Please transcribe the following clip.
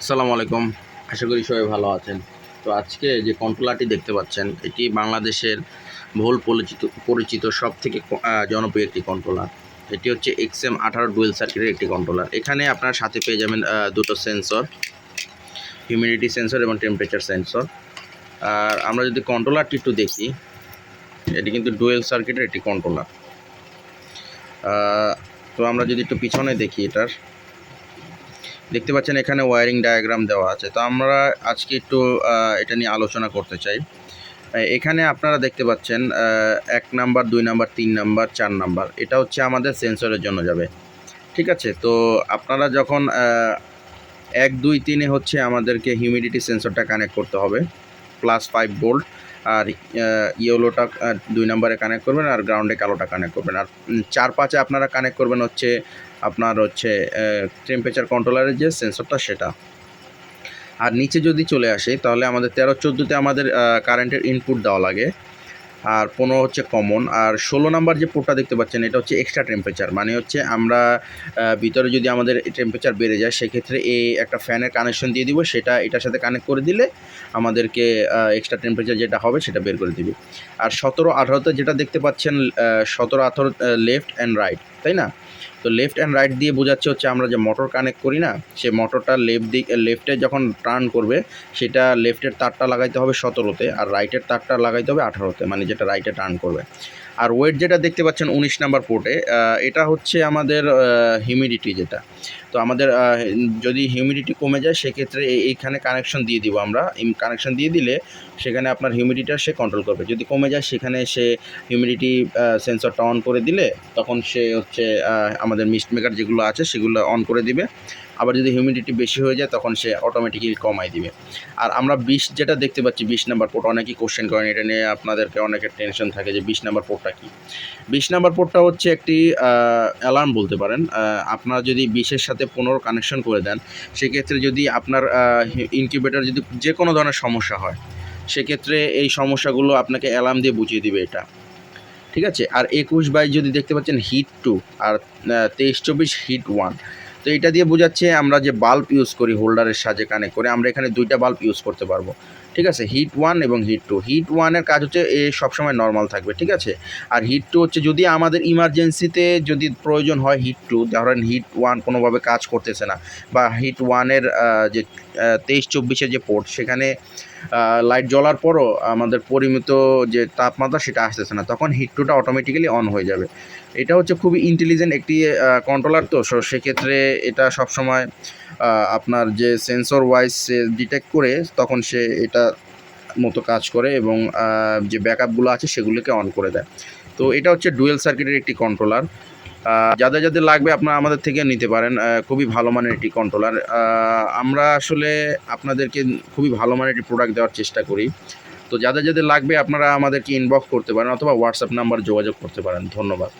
আসসালামু আলাইকুম। আশা করি সবাই ভালো আছেন। তো আজকে যে কন্ট্রোলারটি দেখতে পাচ্ছেন, এটি বাংলাদেশের বহুল পরিচিত পরিচিত সব থেকে জনপ্রিয় একটি কন্ট্রোলার। এটি হচ্ছে এক্স এম আঠারো ডুয়েল সার্কিটের একটি কন্ট্রোলার। এখানে আপনার সাথে পেয়ে যাবেন দুটো সেন্সর হিউমিডিটি সেন্সর এবং টেম্পারেচার সেন্সর আর আমরা যদি কন্ট্রোলারটি একটু দেখি, এটি কিন্তু ডুয়েল সার্কিটের একটি কন্ট্রোলার। তো আমরা যদি একটু পিছনে দেখি এটার। দেখতে পাচ্ছেন এখানে ওয়ারিং ডায়াগ্রাম দেওয়া আছে। তো আমরা আজকে একটু এটা নিয়ে আলোচনা করতে চাই। এখানে আপনারা দেখতে পাচ্ছেন এক নাম্বার, দুই নাম্বার, তিন নাম্বার, চার নাম্বার। এটা হচ্ছে আমাদের সেন্সরের জন্য যাবে। ঠিক আছে? তো আপনারা যখন এক, দুই, তিনে হচ্ছে আমাদেরকে হিউমিডিটি সেন্সরটা কানেক্ট করতে হবে প্লাস ফাইভ ভোল্ট আর ইয়েলোটা দুই নম্বরে কানেক্ট করবেন আর গ্রাউন্ডে কালোটা কানেক্ট করবেন। আর চার পাঁচে আপনারা কানেক্ট করবেন হচ্ছে আপনার হচ্ছে টেম্পারেচার কন্ট্রোলারের যে সেন্সরটা সেটা। আর নিচে যদি চলে আসে, তাহলে আমাদের তেরো চোদ্দোতে আমাদের কারেন্টের ইনপুট দেওয়া লাগে। আর পনেরো হচ্ছে কমন আর ষোলো নাম্বার যে পোর্টটা দেখতে পাচ্ছেন, এটা হচ্ছে এক্সট্রা টেম্পারেচার মানে হচ্ছে আমরা ভিতরে যদি আমাদের টেম্পারেচার বেড়ে যায়, সেক্ষেত্রে এই একটা ফ্যানের কানেকশন দিয়ে দিব, সেটা, এটার সাথে কানেক্ট করে দিলে আমাদেরকে এক্সট্রা টেম্পারেচার যেটা হবে, সেটা বের করে দিবে। আর সতেরো আঠারোতে যেটা দেখতে পাচ্ছেন সতেরো আঠারো লেফট অ্যান্ড রাইট তাই না? তো লেফট অ্যান্ড রাইট দিয়ে বোঝাচ্ছে হচ্ছে আমরা যে মোটর কানেক্ট করি না, সে মোটরটা লেফট দিক লেফটে যখন টার্ন করবে, সেটা লেফটের তারটা লাগাইতে হবে সতেরোতে আর রাইটের তারটা লাগাইতে হবে আঠারোতে মানে যেটা রাইটে টার্ন করবে। আর ওয়েট যেটা দেখতে পাচ্ছেন উনিশ নাম্বার পোর্টে এটা হচ্ছে আমাদের হিউমিডিটি যেটা। তো আমাদের যদি হিউমিডিটি কমে যায়, সেক্ষেত্রে এই- এইখানে কানেকশন দিয়ে দিব আমরা। কানেকশন দিয়ে দিলে সেখানে আপনার হিউমিডিটিটা সে কন্ট্রোল করবে। যদি কমে যায়, সেখানে সে হিউমিডিটি সেন্সরটা অন করে দিলে, তখন সে হচ্ছে আমাদের মিস্ট মেকার যেগুলো আছে সেগুলো অন করে দিবে। আবার যদি হিউমিডিটি বেশি হয়ে যায় তখন সে অটোমেটিক্যালি কমাই দিবে। আর আমরা বিশ যেটা দেখতে পাচ্ছি বিশ নাম্বার পোর্ট অনেকেই কোশ্চেন করেন, এটা নিয়ে আপনাদেরকে অনেকের টেনশন থাকে যে বিশ নাম্বার পোর্টটা কী? বিশ নাম্বার পোর্টটা হচ্ছে একটি অ্যালার্ম বলতে পারেন। আপনারা যদি বিশের সাথে পনেরো কানেকশন করে দেন, সেক্ষেত্রে যদি আপনার ইনকিউবেটর যদি যে কোনো ধরনের সমস্যা হয়, সেক্ষেত্রে এই সমস্যাগুলো আপনাকে অ্যালার্ম দিয়ে বুঝিয়ে দিবে এটা। ঠিক আছে? আর একুশ বাইশ যদি দেখতে পাচ্ছেন হিট টু আর তেইশ চব্বিশ হিট ওয়ান তো এটা দিয়ে বোঝাচ্ছে আমরা যে বাল্ব ইউজ করি হোল্ডারের সাজে কানেক্ট করে, আমরা এখানে দুইটা বাল্ব ইউজ করতে পারব। ঠিক আছে? হিট ওয়ান এবং হিট টু হিট ওয়ানের কাজ হচ্ছে এ সবসময় নর্মাল থাকবে, ঠিক আছে? আর হিট টু হচ্ছে যদি আমাদের ইমার্জেন্সিতে যদি প্রয়োজন হয় হিট টু ধরেন হিট ওয়ান কোনোভাবে কাজ করতেছে না বা হিট ওয়ানের যে তেইশ চব্বিশের যে পোর্ট সেখানে লাইট জ্বলার পরও আমাদের পরিমিত যে তাপমাত্রা সেটা আসতেছে না, তখন হিট টুটা অটোমেটিক্যালি অন হয়ে যাবে। এটা হচ্ছে খুবই ইন্টেলিজেন্ট একটি কন্ট্রোলার তো, সো সেক্ষেত্রে এটা সবসময় আপনার যে সেন্সর ওয়াইজ সে ডিটেক্ট করে তখন সে এটা মতো কাজ করে এবং যে ব্যাকআপগুলো আছে সেগুলোকে অন করে দেয়। তো এটা হচ্ছে ডুয়েল সার্কিটের একটি কন্ট্রোলার। যাদের যাদের লাগবে আপনারা আমাদের থেকে নিতে পারেন। খুবই ভালো মানের একটি কন্ট্রোলার। আমরা আসলে আপনাদেরকে খুবই ভালো মানের একটি প্রোডাক্ট দেওয়ার চেষ্টা করি। তো যাদের যাদের লাগবে আপনারা আমাদেরকে ইনবক্স করতে পারেন অথবা হোয়াটসঅ্যাপ নাম্বার যোগাযোগ করতে পারেন। ধন্যবাদ।